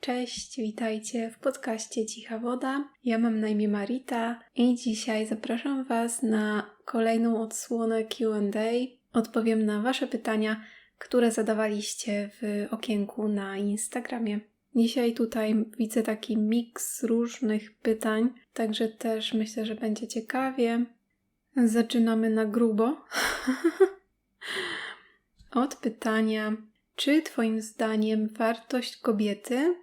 Cześć, witajcie w podcaście Cicha Woda. Ja mam na imię Marita i dzisiaj zapraszam Was na kolejną odsłonę QA. Odpowiem na Wasze pytania, które zadawaliście w okienku na Instagramie. Dzisiaj tutaj widzę taki miks różnych pytań, także też myślę, że będzie ciekawie. Zaczynamy na grubo. Od pytania, czy Twoim zdaniem wartość kobiety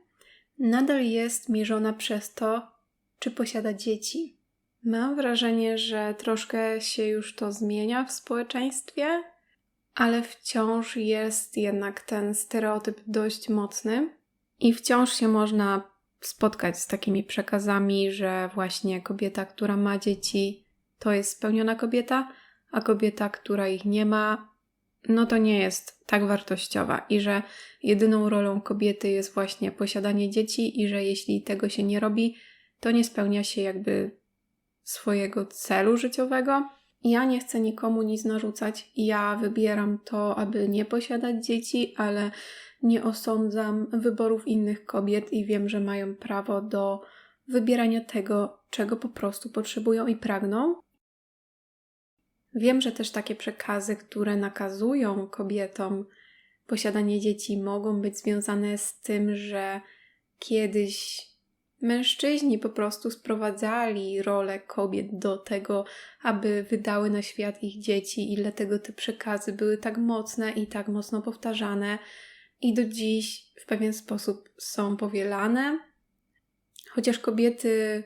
nadal jest mierzona przez to, czy posiada dzieci? Mam wrażenie, że troszkę się już to zmienia w społeczeństwie, ale wciąż jest jednak ten stereotyp dość mocny i wciąż się można spotkać z takimi przekazami, że właśnie kobieta, która ma dzieci, to jest spełniona kobieta, a kobieta, która ich nie ma, no to nie jest tak wartościowa i że jedyną rolą kobiety jest właśnie posiadanie dzieci i że jeśli tego się nie robi, to nie spełnia się jakby swojego celu życiowego. Ja nie chcę nikomu nic narzucać. Ja wybieram to, aby nie posiadać dzieci, ale nie osądzam wyborów innych kobiet i wiem, że mają prawo do wybierania tego, czego po prostu potrzebują i pragną. Wiem, że też takie przekazy, które nakazują kobietom posiadanie dzieci, mogą być związane z tym, że kiedyś mężczyźni po prostu sprowadzali rolę kobiet do tego, aby wydały na świat ich dzieci, i dlatego te przekazy były tak mocne i tak mocno powtarzane, i do dziś w pewien sposób są powielane. Chociaż kobiety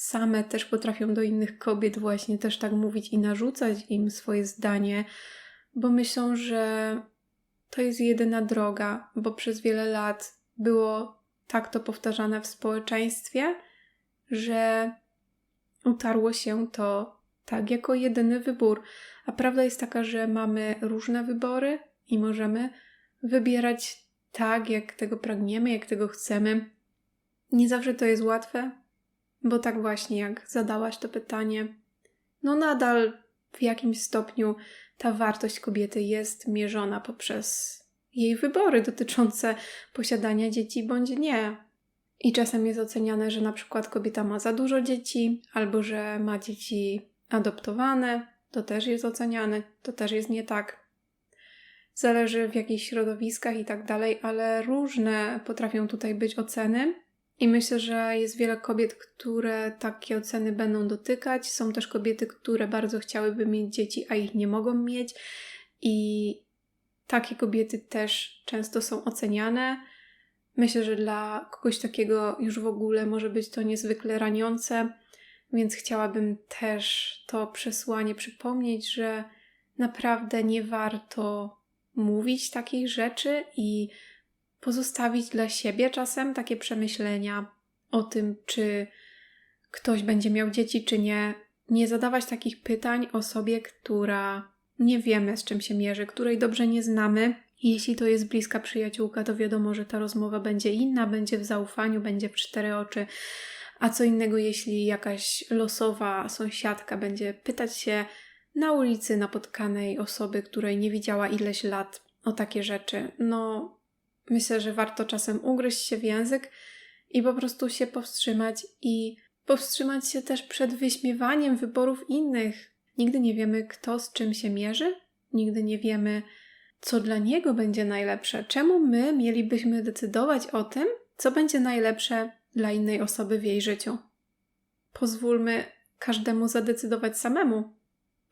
same też potrafią do innych kobiet właśnie też tak mówić i narzucać im swoje zdanie, bo myślą, że to jest jedyna droga, bo przez wiele lat było tak to powtarzane w społeczeństwie, że utarło się to tak jako jedyny wybór. A prawda jest taka, że mamy różne wybory i możemy wybierać tak, jak tego pragniemy, jak tego chcemy. Nie zawsze to jest łatwe, bo tak właśnie jak zadałaś to pytanie, no nadal w jakimś stopniu ta wartość kobiety jest mierzona poprzez jej wybory dotyczące posiadania dzieci bądź nie. I czasem jest oceniane, że na przykład kobieta ma za dużo dzieci, albo że ma dzieci adoptowane. To też jest oceniane, to też jest nie tak. Zależy w jakich środowiskach i tak dalej, ale różne potrafią tutaj być oceny. I myślę, że jest wiele kobiet, które takie oceny będą dotykać. Są też kobiety, które bardzo chciałyby mieć dzieci, a ich nie mogą mieć. I takie kobiety też często są oceniane. Myślę, że dla kogoś takiego już w ogóle może być to niezwykle raniące, więc chciałabym też to przesłanie przypomnieć, że naprawdę nie warto mówić takich rzeczy i pozostawić dla siebie czasem takie przemyślenia o tym, czy ktoś będzie miał dzieci, czy nie. Nie zadawać takich pytań osobie, która nie wiemy, z czym się mierzy, której dobrze nie znamy. Jeśli to jest bliska przyjaciółka, to wiadomo, że ta rozmowa będzie inna, będzie w zaufaniu, będzie w cztery oczy. A co innego, jeśli jakaś losowa sąsiadka będzie pytać się na ulicy napotkanej osoby, której nie widziała ileś lat o takie rzeczy. No, myślę, że warto czasem ugryźć się w język i po prostu się powstrzymać i powstrzymać się też przed wyśmiewaniem wyborów innych. Nigdy nie wiemy, kto z czym się mierzy, nigdy nie wiemy, co dla niego będzie najlepsze. Czemu my mielibyśmy decydować o tym, co będzie najlepsze dla innej osoby w jej życiu? Pozwólmy każdemu zadecydować samemu,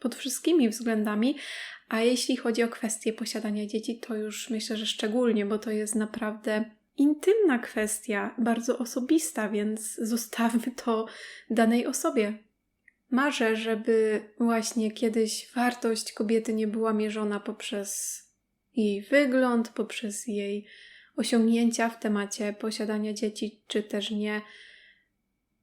pod wszystkimi względami, a jeśli chodzi o kwestię posiadania dzieci, to już myślę, że szczególnie, bo to jest naprawdę intymna kwestia, bardzo osobista, więc zostawmy to danej osobie. Marzę, żeby właśnie kiedyś wartość kobiety nie była mierzona poprzez jej wygląd, poprzez jej osiągnięcia w temacie posiadania dzieci, czy też nie.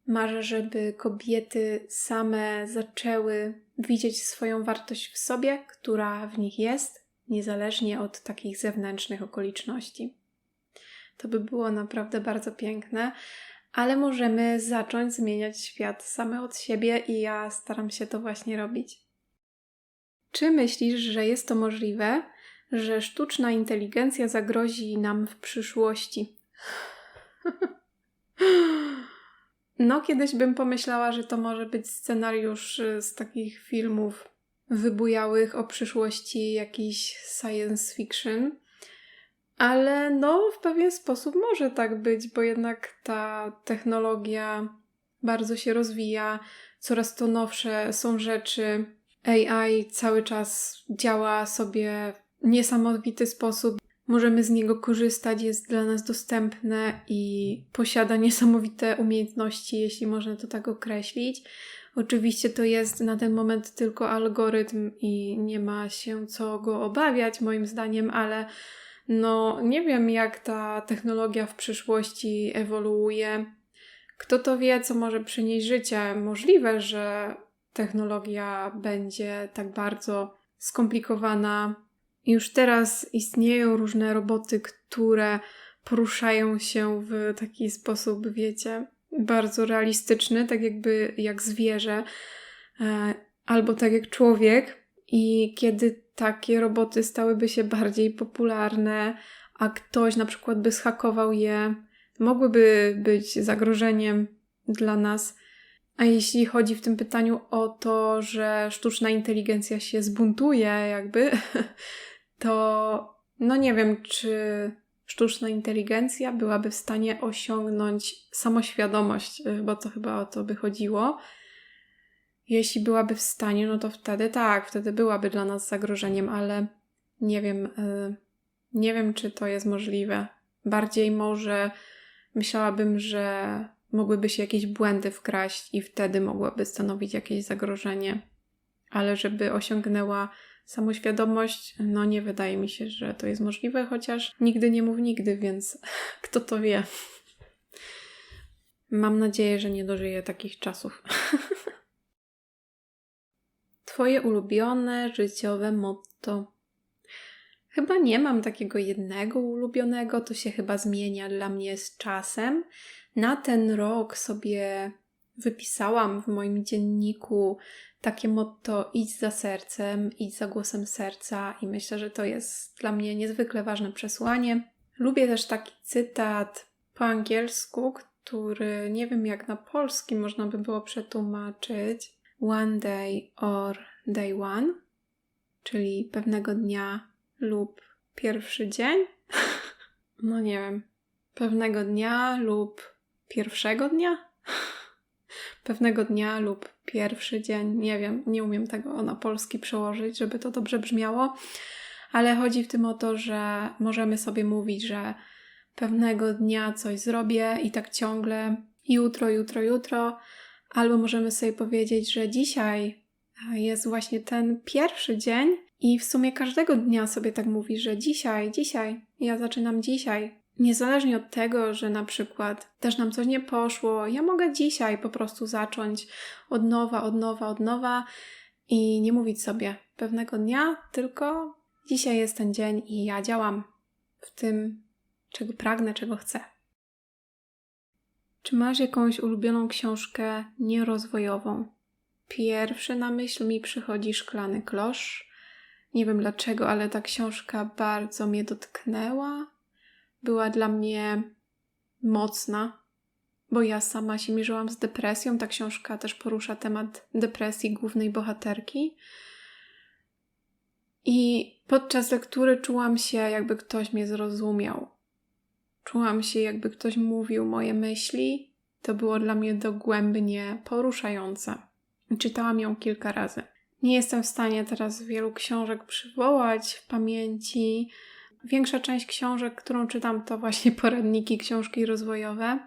Marzę, żeby kobiety same zaczęły widzieć swoją wartość w sobie, która w nich jest, niezależnie od takich zewnętrznych okoliczności. To by było naprawdę bardzo piękne, ale możemy zacząć zmieniać świat same od siebie i ja staram się to właśnie robić. Czy myślisz, że jest to możliwe, że sztuczna inteligencja zagrozi nam w przyszłości? No, kiedyś bym pomyślała, że to może być scenariusz y, z takich filmów wybujałych o przyszłości, jakiś science fiction. Ale no, w pewien sposób może tak być, bo jednak ta technologia bardzo się rozwija, coraz to nowsze są rzeczy. AI cały czas działa sobie w niesamowity sposób. Możemy z niego korzystać, jest dla nas dostępne i posiada niesamowite umiejętności, jeśli można to tak określić. Oczywiście to jest na ten moment tylko algorytm i nie ma się co go obawiać, moim zdaniem, ale no nie wiem, jak ta technologia w przyszłości ewoluuje. Kto to wie, co może przynieść życie? Możliwe, że technologia będzie tak bardzo skomplikowana. Już teraz istnieją różne roboty, które poruszają się w taki sposób, wiecie, bardzo realistyczny, tak jakby jak zwierzę, e, albo tak jak człowiek. I kiedy takie roboty stałyby się bardziej popularne, a ktoś na przykład by schakował je, mogłyby być zagrożeniem dla nas. A jeśli chodzi w tym pytaniu o to, że sztuczna inteligencja się zbuntuje, jakby, to no nie wiem, czy sztuczna inteligencja byłaby w stanie osiągnąć samoświadomość, bo to chyba o to by chodziło. Jeśli byłaby w stanie, no to wtedy tak, wtedy byłaby dla nas zagrożeniem, ale nie wiem, y, nie wiem, czy to jest możliwe. Bardziej może myślałabym, że mogłyby się jakieś błędy wkraść i wtedy mogłaby stanowić jakieś zagrożenie. Ale żeby osiągnęła samoświadomość, no nie wydaje mi się, że to jest możliwe, chociaż nigdy nie mów nigdy, więc kto to wie. Mam nadzieję, że nie dożyję takich czasów. Twoje ulubione życiowe motto. Chyba nie mam takiego jednego ulubionego, to się chyba zmienia dla mnie z czasem. Na ten rok sobie wypisałam w moim dzienniku takie motto idź za sercem, idź za głosem serca i myślę, że to jest dla mnie niezwykle ważne przesłanie. Lubię też taki cytat po angielsku, który nie wiem jak na polski można by było przetłumaczyć. One day or day one, czyli pewnego dnia lub pierwszy dzień. No nie wiem. Pewnego dnia lub pierwszego dnia? Pewnego dnia lub pierwszy dzień, nie wiem, nie umiem tego na polski przełożyć, żeby to dobrze brzmiało, ale chodzi w tym o to, że możemy sobie mówić, że pewnego dnia coś zrobię i tak ciągle jutro, jutro, jutro, albo możemy sobie powiedzieć, że dzisiaj jest właśnie ten pierwszy dzień i w sumie każdego dnia sobie tak mówi, że dzisiaj, dzisiaj, ja zaczynam dzisiaj. Niezależnie od tego, że na przykład też nam coś nie poszło, ja mogę dzisiaj po prostu zacząć od nowa, od nowa, od nowa i nie mówić sobie pewnego dnia, tylko dzisiaj jest ten dzień i ja działam w tym, czego pragnę, czego chcę. Czy masz jakąś ulubioną książkę nierozwojową? Pierwszy na myśl mi przychodzi Szklany Klosz. Nie wiem dlaczego, ale ta książka bardzo mnie dotknęła. Była dla mnie mocna, bo ja sama się mierzyłam z depresją. Ta książka też porusza temat depresji głównej bohaterki. I podczas lektury czułam się, jakby ktoś mnie zrozumiał. Czułam się, jakby ktoś mówił moje myśli. To było dla mnie dogłębnie poruszające. Czytałam ją kilka razy. Nie jestem w stanie teraz wielu książek przywołać w pamięci. Większa część książek, którą czytam, to właśnie poradniki, książki rozwojowe,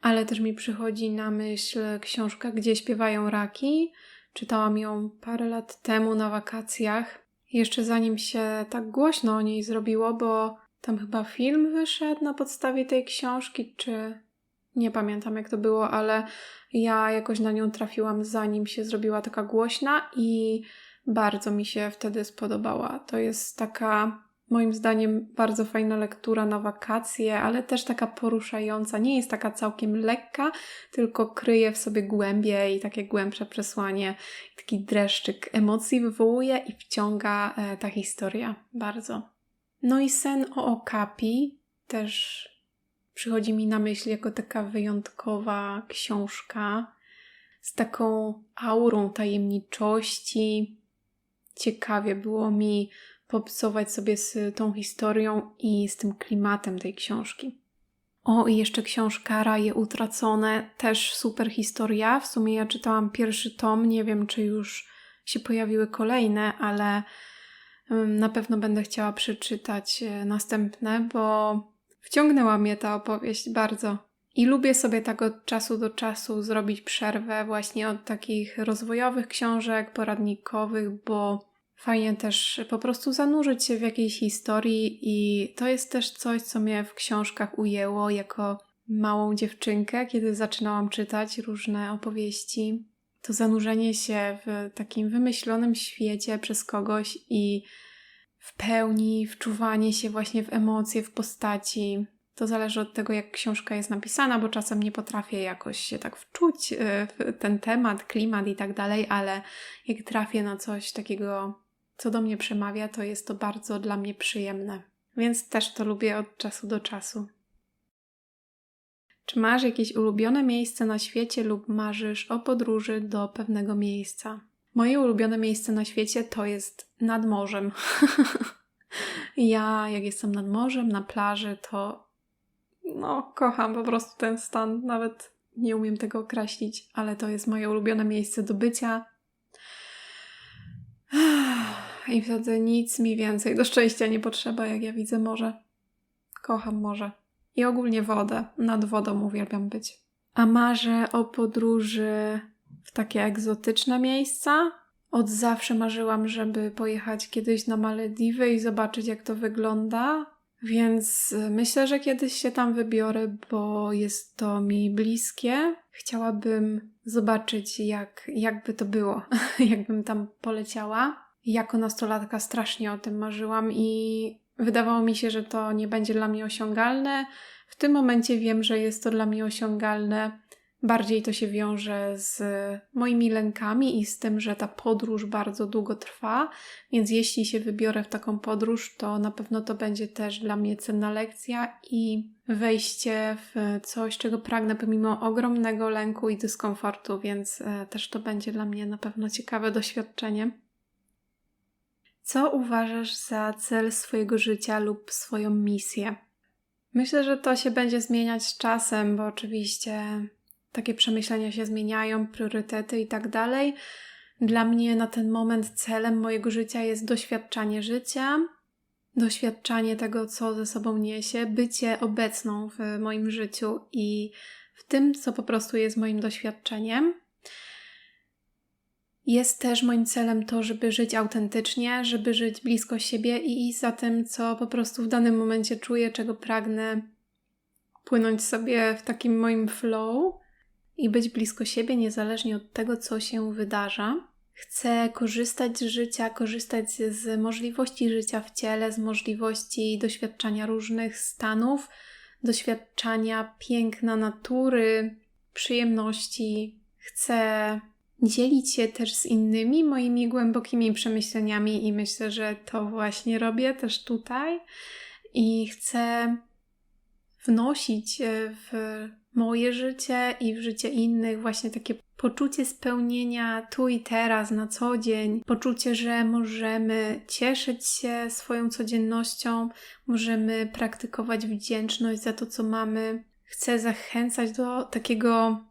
ale też mi przychodzi na myśl książka Gdzie śpiewają raki. Czytałam ją parę lat temu na wakacjach. Jeszcze zanim się tak głośno o niej zrobiło, bo tam chyba film wyszedł na podstawie tej książki, czy nie pamiętam jak to było, ale ja jakoś na nią trafiłam zanim się zrobiła taka głośna i bardzo mi się wtedy spodobała. To jest taka, moim zdaniem, bardzo fajna lektura na wakacje, ale też taka poruszająca. Nie jest taka całkiem lekka, tylko kryje w sobie głębie i takie głębsze przesłanie. Taki dreszczyk emocji wywołuje i wciąga e, ta historia bardzo. No i sen o Okapi też przychodzi mi na myśl jako taka wyjątkowa książka z taką aurą tajemniczości. Ciekawie było mi popsować sobie z tą historią i z tym klimatem tej książki. O, i jeszcze książka Raje Utracone, też super historia. W sumie ja czytałam pierwszy tom, nie wiem czy już się pojawiły kolejne, ale na pewno będę chciała przeczytać e, następne, bo wciągnęła mnie ta opowieść bardzo. I lubię sobie tak od czasu do czasu zrobić przerwę właśnie od takich rozwojowych książek, poradnikowych, bo fajnie też po prostu zanurzyć się w jakiejś historii i to jest też coś, co mnie w książkach ujęło jako małą dziewczynkę, kiedy zaczynałam czytać różne opowieści. To zanurzenie się w takim wymyślonym świecie przez kogoś i w pełni wczuwanie się właśnie w emocje, w postaci. To zależy od tego, jak książka jest napisana, bo czasem nie potrafię jakoś się tak wczuć e, w ten temat, klimat i tak dalej, ale jak trafię na coś takiego co do mnie przemawia, to jest to bardzo dla mnie przyjemne. Więc też to lubię od czasu do czasu. Czy masz jakieś ulubione miejsce na świecie lub marzysz o podróży do pewnego miejsca? Moje ulubione miejsce na świecie to jest nad morzem. ja, jak jestem nad morzem, na plaży, to no, kocham po prostu ten stan. Nawet nie umiem tego określić, ale to jest moje ulubione miejsce do bycia. I wtedy nic mi więcej do szczęścia nie potrzeba, jak ja widzę morze. Kocham morze. I ogólnie wodę. Nad wodą uwielbiam być. A marzę o podróży w takie egzotyczne miejsca. Od zawsze marzyłam, żeby pojechać kiedyś na Malediwy i zobaczyć, jak to wygląda. Więc myślę, że kiedyś się tam wybiorę, bo jest to mi bliskie. Chciałabym zobaczyć, jak, jakby to było, jakbym tam poleciała jako nastolatka strasznie o tym marzyłam i wydawało mi się, że to nie będzie dla mnie osiągalne. W tym momencie wiem, że jest to dla mnie osiągalne. Bardziej to się wiąże z moimi lękami i z tym, że ta podróż bardzo długo trwa, więc jeśli się wybiorę w taką podróż, to na pewno to będzie też dla mnie cenna lekcja i wejście w coś, czego pragnę pomimo ogromnego lęku i dyskomfortu, więc e, też to będzie dla mnie na pewno ciekawe doświadczenie. Co uważasz za cel swojego życia lub swoją misję? Myślę, że to się będzie zmieniać z czasem, bo oczywiście takie przemyślenia się zmieniają, priorytety i tak dalej. Dla mnie na ten moment celem mojego życia jest doświadczanie życia, doświadczanie tego, co ze sobą niesie, bycie obecną w moim życiu i w tym, co po prostu jest moim doświadczeniem. Jest też moim celem to, żeby żyć autentycznie, żeby żyć blisko siebie i iść za tym, co po prostu w danym momencie czuję, czego pragnę, płynąć sobie w takim moim flow i być blisko siebie, niezależnie od tego, co się wydarza. Chcę korzystać z życia, korzystać z możliwości życia w ciele, z możliwości doświadczania różnych stanów, doświadczania piękna natury, przyjemności. Chcę dzielić się też z innymi moimi głębokimi przemyśleniami i myślę, że to właśnie robię też tutaj i chcę wnosić e, w moje życie i w życie innych właśnie takie poczucie spełnienia tu i teraz, na co dzień, poczucie, że możemy cieszyć się swoją codziennością, możemy praktykować wdzięczność za to, co mamy. Chcę zachęcać do takiego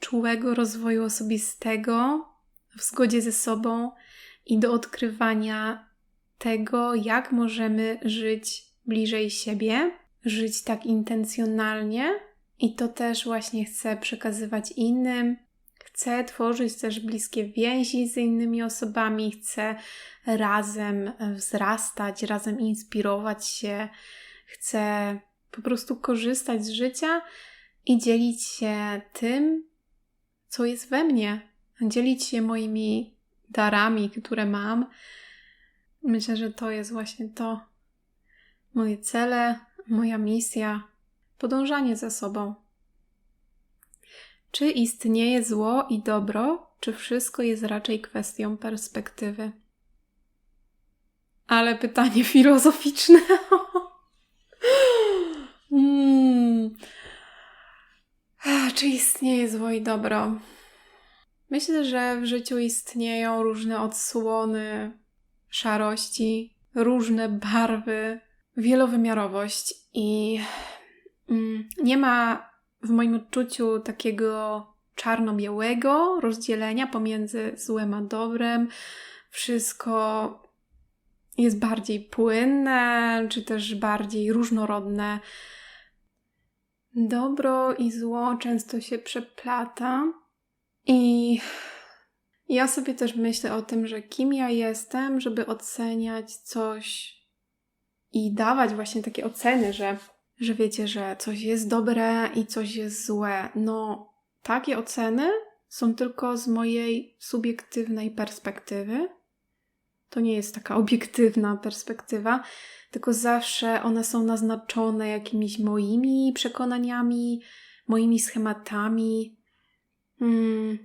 czułego rozwoju osobistego w zgodzie ze sobą i do odkrywania tego, jak możemy żyć bliżej siebie, żyć tak intencjonalnie. I to też właśnie chcę przekazywać innym. Chcę tworzyć też bliskie więzi z innymi osobami, chcę razem wzrastać, razem inspirować się, chcę po prostu korzystać z życia i dzielić się tym, co jest we mnie, dzielić się moimi darami, które mam. Myślę, że to jest właśnie to. Moje cele, moja misja, podążanie za sobą. Czy istnieje zło i dobro, czy wszystko jest raczej kwestią perspektywy? Ale pytanie filozoficzne. hmm. Czy istnieje zło i dobro? Myślę, że w życiu istnieją różne odsłony szarości, różne barwy, wielowymiarowość i mm, nie ma w moim odczuciu takiego czarno-białego rozdzielenia pomiędzy złem a dobrem. Wszystko jest bardziej płynne, czy też bardziej różnorodne. Dobro i zło często się przeplata. I ja sobie też myślę o tym, że kim ja jestem, żeby oceniać coś i dawać właśnie takie oceny, że, że wiecie, że coś jest dobre i coś jest złe. No, takie oceny są tylko z mojej subiektywnej perspektywy. To nie jest taka obiektywna perspektywa, tylko zawsze one są naznaczone jakimiś moimi przekonaniami, moimi schematami. Hmm,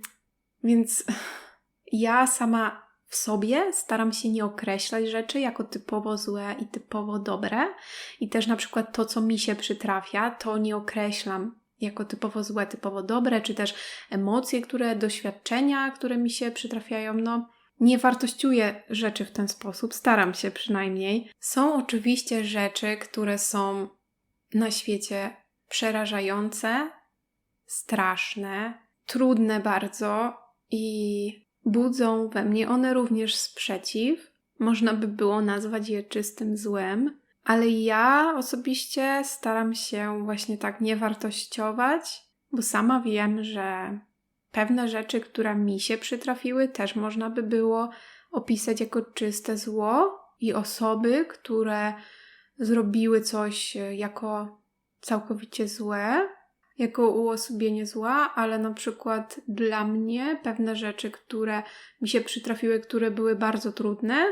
więc ja sama w sobie staram się nie określać rzeczy jako typowo złe i typowo dobre. I też na przykład to, co mi się przytrafia, to nie określam jako typowo złe, typowo dobre, czy też emocje, które, doświadczenia, które mi się przytrafiają. No, nie wartościuję rzeczy w ten sposób, staram się przynajmniej. Są oczywiście rzeczy, które są na świecie przerażające, straszne, trudne bardzo i budzą we mnie one również sprzeciw. Można by było nazwać je czystym złem, ale ja osobiście staram się właśnie tak nie wartościować, bo sama wiem, że pewne rzeczy, które mi się przytrafiły, też można by było opisać jako czyste zło i osoby, które zrobiły coś e, jako całkowicie złe, jako uosobienie zła, ale na przykład dla mnie pewne rzeczy, które mi się przytrafiły, które były bardzo trudne,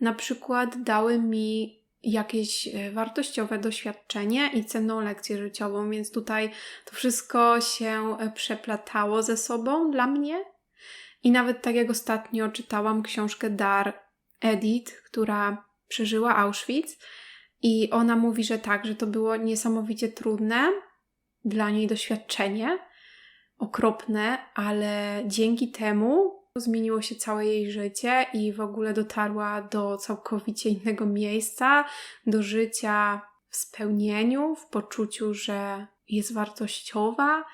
na przykład dały mi jakieś e, wartościowe doświadczenie i cenną lekcję życiową, więc tutaj to wszystko się e, przeplatało ze sobą dla mnie. I nawet tak jak ostatnio czytałam książkę Dar Edith, która przeżyła Auschwitz, i ona mówi, że tak, że to było niesamowicie trudne dla niej doświadczenie, okropne, ale dzięki temu Zmieniło się całe jej życie i w ogóle dotarła do całkowicie innego miejsca, do życia w spełnieniu, w poczuciu, że jest wartościowa,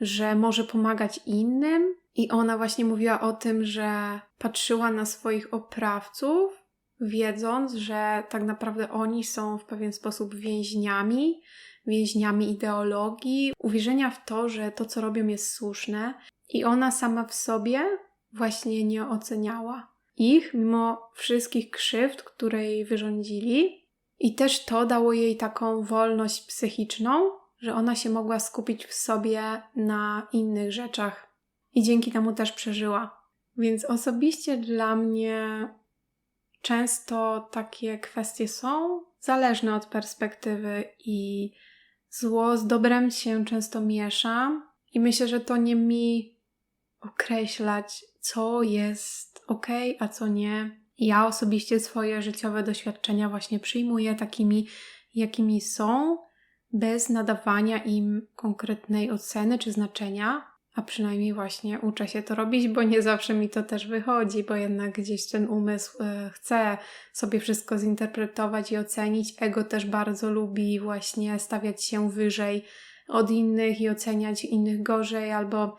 że może pomagać innym. I ona właśnie mówiła o tym, że patrzyła na swoich oprawców, wiedząc, że tak naprawdę oni są w pewien sposób więźniami, więźniami ideologii, uwierzenia w to, że to, co robią, jest słuszne. I ona sama w sobie właśnie nie oceniała ich, mimo wszystkich krzywd, które jej wyrządzili. I też to dało jej taką wolność psychiczną, że ona się mogła skupić w sobie na innych rzeczach. I dzięki temu też przeżyła. Więc osobiście dla mnie często takie kwestie są zależne od perspektywy i zło z dobrem się często miesza. I myślę, że to nie mi określać, co jest ok, a co nie. Ja osobiście swoje życiowe doświadczenia właśnie przyjmuję takimi, jakimi są, bez nadawania im konkretnej oceny czy znaczenia, a przynajmniej właśnie uczę się to robić, bo nie zawsze mi to też wychodzi, bo jednak gdzieś ten umysł y, chce sobie wszystko zinterpretować i ocenić. Ego też bardzo lubi właśnie stawiać się wyżej od innych i oceniać innych gorzej albo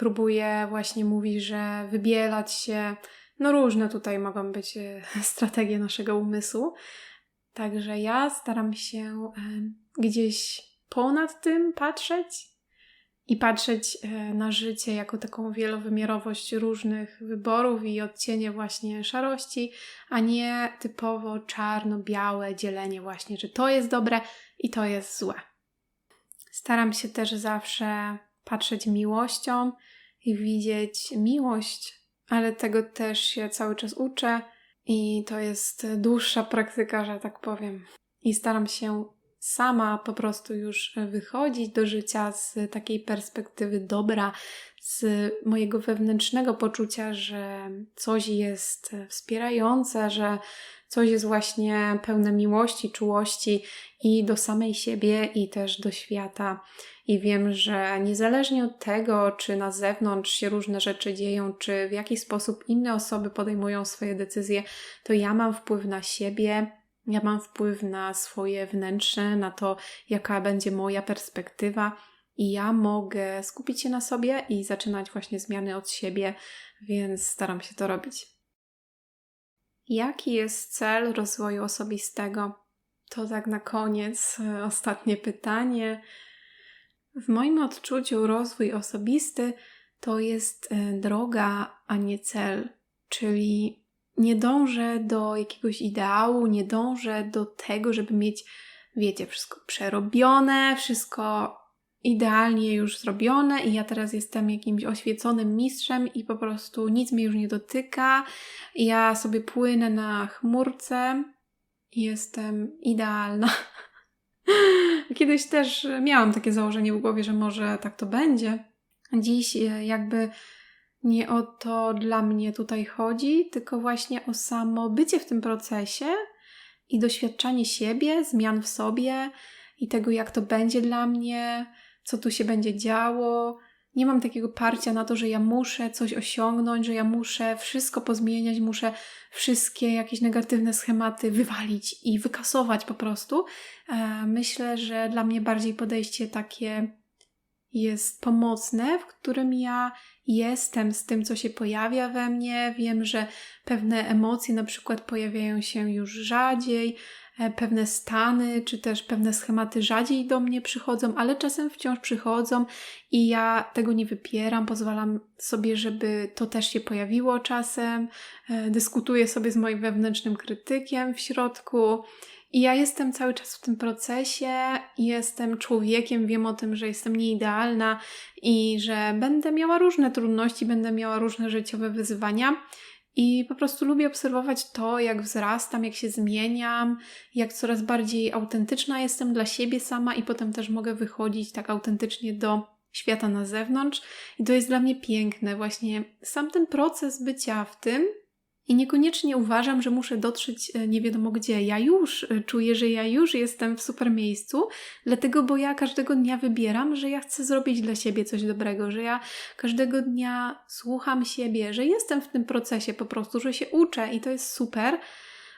próbuje właśnie mówi, że wybielać się. No różne tutaj mogą być e, strategie naszego umysłu. Także ja staram się gdzieś ponad tym patrzeć i patrzeć e, na życie jako taką wielowymiarowość różnych wyborów i odcienie właśnie szarości, a nie typowo czarno-białe dzielenie właśnie, że to jest dobre i to jest złe. Staram się też zawsze patrzeć miłością i widzieć miłość, ale tego też się cały czas uczę i to jest dłuższa praktyka, że tak powiem. I staram się sama po prostu już wychodzić do życia z takiej perspektywy dobra, z mojego wewnętrznego poczucia, że coś jest wspierające, że coś jest właśnie pełne miłości, czułości i do samej siebie, i też do świata. I wiem, że niezależnie od tego, czy na zewnątrz się różne rzeczy dzieją, czy w jaki sposób inne osoby podejmują swoje decyzje, to ja mam wpływ na siebie, ja mam wpływ na swoje wnętrze, na to, jaka będzie moja perspektywa, i ja mogę skupić się na sobie i zaczynać właśnie zmiany od siebie, więc staram się to robić. Jaki jest cel rozwoju osobistego? To tak na koniec e, ostatnie pytanie. W moim odczuciu rozwój osobisty to jest e, droga, a nie cel, czyli nie dążę do jakiegoś ideału, nie dążę do tego, żeby mieć, wiecie, wszystko przerobione, wszystko idealnie już zrobione i ja teraz jestem jakimś oświeconym mistrzem i po prostu nic mnie już nie dotyka. Ja sobie płynę na chmurce i jestem idealna. Kiedyś też miałam takie założenie w głowie, że może tak to będzie. Dziś e, jakby nie o to dla mnie tutaj chodzi, tylko właśnie o samo bycie w tym procesie i doświadczanie siebie, zmian w sobie i tego, jak to będzie dla mnie, co tu się będzie działo. Nie mam takiego parcia na to, że ja muszę coś osiągnąć, że ja muszę wszystko pozmieniać, muszę wszystkie jakieś negatywne schematy wywalić i wykasować po prostu. E, myślę, że dla mnie bardziej podejście takie jest pomocne, w którym ja jestem z tym, co się pojawia we mnie. Wiem, że pewne emocje na przykład pojawiają się już rzadziej, pewne stany, czy też pewne schematy rzadziej do mnie przychodzą, ale czasem wciąż przychodzą i ja tego nie wypieram, pozwalam sobie, żeby to też się pojawiło czasem, e, dyskutuję sobie z moim wewnętrznym krytykiem w środku. I ja jestem cały czas w tym procesie, jestem człowiekiem, wiem o tym, że jestem nieidealna i że będę miała różne trudności, będę miała różne życiowe wyzwania. I po prostu lubię obserwować to, jak wzrastam, jak się zmieniam, jak coraz bardziej autentyczna jestem dla siebie sama, i potem też mogę wychodzić tak autentycznie do świata na zewnątrz. I to jest dla mnie piękne, właśnie sam ten proces bycia w tym, i niekoniecznie uważam, że muszę dotrzeć e, nie wiadomo gdzie. Ja już e, czuję, że ja już jestem w super miejscu, dlatego, bo ja każdego dnia wybieram, że ja chcę zrobić dla siebie coś dobrego, że ja każdego dnia słucham siebie, że jestem w tym procesie po prostu, że się uczę i to jest super,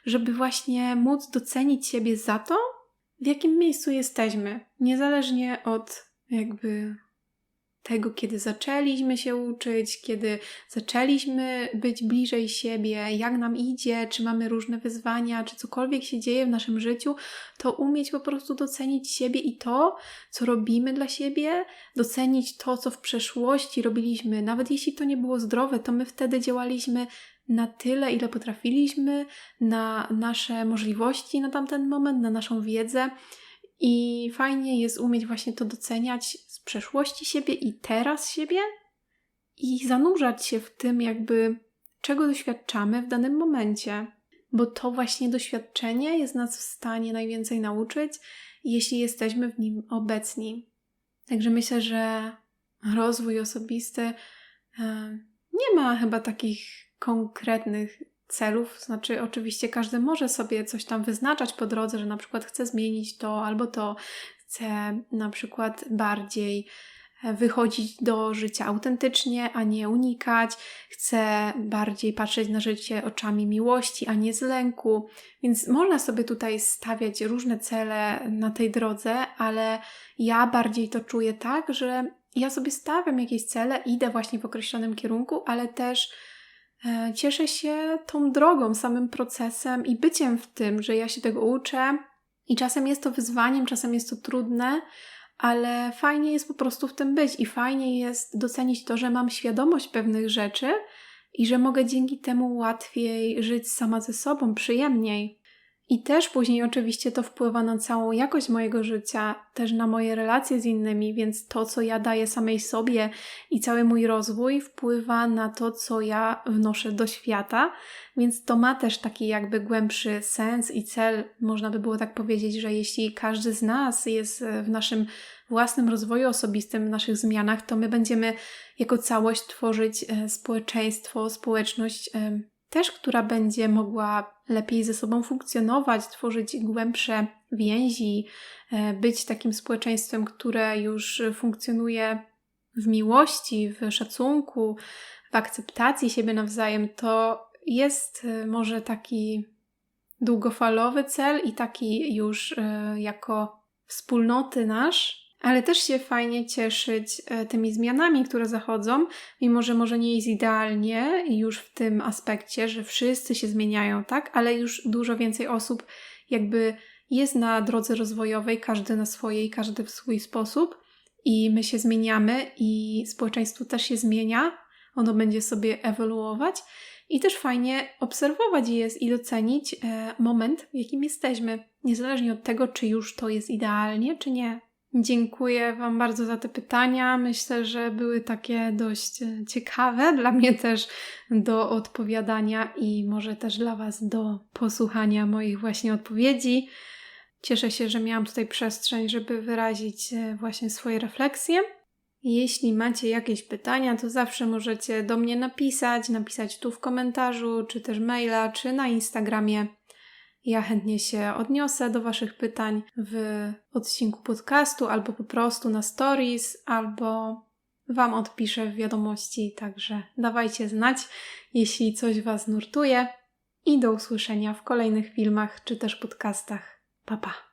żeby właśnie móc docenić siebie za to, w jakim miejscu jesteśmy, niezależnie od jakby tego, kiedy zaczęliśmy się uczyć, kiedy zaczęliśmy być bliżej siebie, jak nam idzie, czy mamy różne wyzwania, czy cokolwiek się dzieje w naszym życiu, to umieć po prostu docenić siebie i to, co robimy dla siebie, docenić to, co w przeszłości robiliśmy, nawet jeśli to nie było zdrowe, to my wtedy działaliśmy na tyle, ile potrafiliśmy, na nasze możliwości na tamten moment, na naszą wiedzę. I fajnie jest umieć właśnie to doceniać przeszłości siebie i teraz siebie i zanurzać się w tym, jakby czego doświadczamy w danym momencie, bo to właśnie doświadczenie jest nas w stanie najwięcej nauczyć, jeśli jesteśmy w nim obecni. Także myślę, że rozwój osobisty e, nie ma chyba takich konkretnych celów. Znaczy, oczywiście każdy może sobie coś tam wyznaczać po drodze, że na przykład chce zmienić to albo to, chce na przykład bardziej e, wychodzić do życia autentycznie, a nie unikać, chce bardziej patrzeć na życie oczami miłości, a nie z lęku. Więc można sobie tutaj stawiać różne cele na tej drodze, ale ja bardziej to czuję tak, że ja sobie stawiam jakieś cele, idę właśnie w określonym kierunku, ale też E, cieszę się tą drogą, samym procesem i byciem w tym, że ja się tego uczę. I czasem jest to wyzwaniem, czasem jest to trudne, ale fajnie jest po prostu w tym być i fajnie jest docenić to, że mam świadomość pewnych rzeczy i że mogę dzięki temu łatwiej żyć sama ze sobą, przyjemniej. I też później oczywiście to wpływa na całą jakość mojego życia, też na moje relacje z innymi, więc to, co ja daję samej sobie i cały mój rozwój wpływa na to, co ja wnoszę do świata, więc to ma też taki jakby głębszy sens i cel. Można by było tak powiedzieć, że jeśli każdy z nas jest w naszym własnym rozwoju osobistym, w naszych zmianach, to my będziemy jako całość tworzyć e, społeczeństwo, społeczność też która będzie mogła lepiej ze sobą funkcjonować, tworzyć głębsze więzi, e, być takim społeczeństwem, które już funkcjonuje w miłości, w szacunku, w akceptacji siebie nawzajem, to jest e, może taki długofalowy cel i taki już e, jako wspólnoty nasz, ale też się fajnie cieszyć e, tymi zmianami, które zachodzą, mimo że może nie jest idealnie już w tym aspekcie, że wszyscy się zmieniają, tak? Ale już dużo więcej osób jakby jest na drodze rozwojowej, każdy na swojej, każdy w swój sposób i my się zmieniamy i społeczeństwo też się zmienia, ono będzie sobie ewoluować i też fajnie obserwować jest i docenić e, moment, w jakim jesteśmy, niezależnie od tego, czy już to jest idealnie, czy nie. Dziękuję Wam bardzo za te pytania. Myślę, że były takie dość e, ciekawe, dla mnie też do odpowiadania i może też dla Was do posłuchania moich właśnie odpowiedzi. Cieszę się, że miałam tutaj przestrzeń, żeby wyrazić e, właśnie swoje refleksje. Jeśli macie jakieś pytania, to zawsze możecie do mnie napisać, napisać tu w komentarzu, czy też maila, czy na Instagramie. Ja chętnie się odniosę do Waszych pytań w odcinku podcastu, albo po prostu na stories, albo Wam odpiszę w wiadomości. Także dawajcie znać, jeśli coś Was nurtuje. I do usłyszenia w kolejnych filmach czy też podcastach. Pa pa!